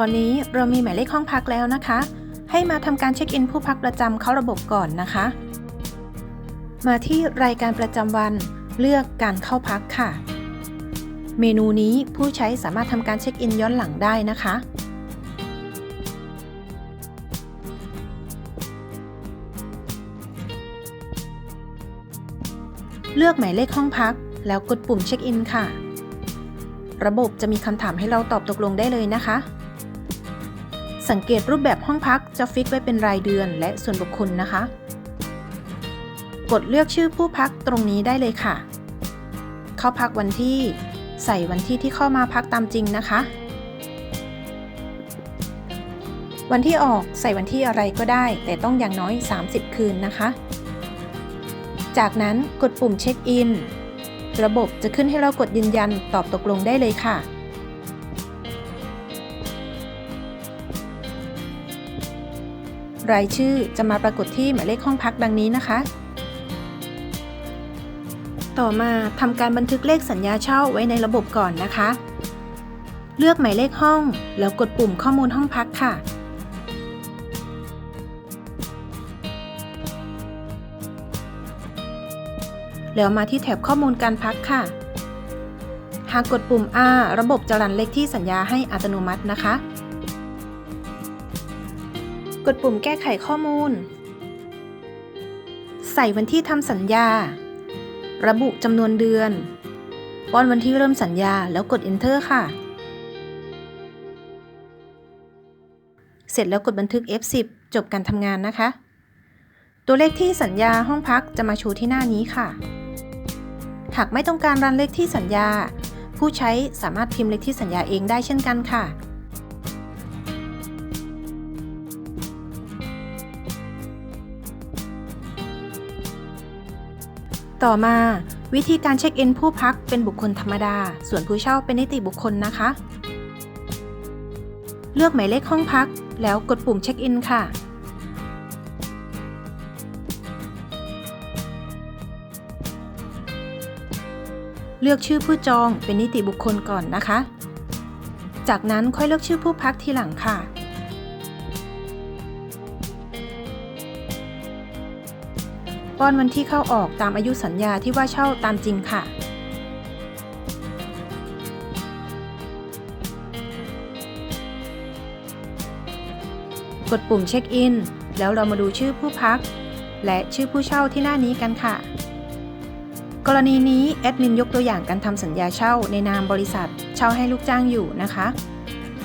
ตอนนี้เรามีหมายเลขห้องพักแล้วนะคะ ให้มาทำการเช็คอินผู้พักประจำเข้าระบบก่อนนะคะ มาที่รายการประจำวันเลือกการเข้าพักค่ะ เมนูนี้ผู้ใช้สามารถทำการเช็คอินย้อนหลังได้นะคะ เลือกหมายเลขห้องพัก แล้วกดปุ่มเช็คอินค่ะ ระบบจะมีคำถามให้เราตอบตกลงได้เลยนะคะ สังเกตรูปแบบห้องพักจะฟิกไว้เป็นรายเดือนและส่วนบุคคลนะคะ กดเลือกชื่อผู้พักตรงนี้ได้เลยค่ะ เข้าพักวันที่ ใส่วันที่ที่เข้ามาพักตามจริงนะคะ วันที่ออกใส่วันที่อะไรก็ได้ แต่ต้องอย่างน้อย 30 คืนนะคะ จากนั้นกดปุ่มเช็คอิน ระบบจะขึ้นให้เรากดยืนยันตอบตกลงได้เลยค่ะ รายชื่อจะมาปรากฏที่หมายเลขห้องพักดังนี้นะคะ ต่อมาทำการบันทึกเลขสัญญาเช่าไว้ในระบบก่อนนะคะ เลือกหมายเลขห้อง แล้วกดปุ่มข้อมูลห้องพักค่ะแล้วมาที่แถบข้อมูลการพักค่ะ หากกดปุ่ม R ระบบจะรันเลขที่สัญญาให้อัตโนมัตินะคะ กดปุ่มแก้ไขข้อมูล ใส่วันที่ทำสัญญา ระบุจำนวนเดือนป้อนวันที่เริ่มสัญญาแล้วกด Enter ค่ะ เสร็จแล้วกดบันทึก F10 จบการทำงานนะคะ ตัวเลขที่สัญญาห้องพักจะมาโชูที่หน้านี้ค่ะ หากไม่ต้องการรันเลขที่สัญญา ผู้ใช้สามารถพิมพ์เลขที่สัญญาเองได้เช่นกันค่ะ ต่อมาวิธีการเช็คอินผู้พักเป็นบุคคลธรรมดา ส่วนผู้เช่าเป็นนิติบุคคลนะคะ เลือกหมายเลขห้องพัก แล้วกดปุ่มเช็คอินค่ะ เลือกชื่อผู้จองเป็นนิติบุคคลก่อนนะคะ จากนั้นค่อยเลือกชื่อผู้พักทีหลังค่ะ ป้อนวันที่เข้าออกตามอายุสัญญาที่ว่าเช่าตามจริงค่ะ กดปุ่มเช็คอิน แล้วเรามาดูชื่อผู้พัก และชื่อผู้เช่าที่หน้านี้กันค่ะ กรณีนี้แอดมินยกตัวอย่างการทำสัญญาเช่าในนามบริษัท เช่าให้ลูกจ้างอยู่นะคะ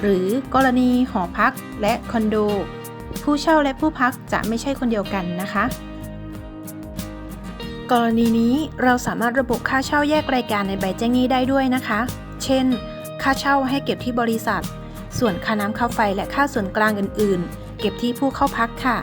หรือกรณีหอพักและคอนโด ผู้เช่าและผู้พักจะไม่ใช่คนเดียวกันนะคะ กรณีนี้เราสามารถระบุค่าเช่าแยกรายการในใบแจ้งหนี้ได้ด้วยนะคะ เช่น ค่าเช่าให้เก็บที่บริษัท ส่วนค่าน้ำค่าไฟและค่าส่วนกลางอื่น ๆ เก็บที่ผู้เข้าพักค่ะ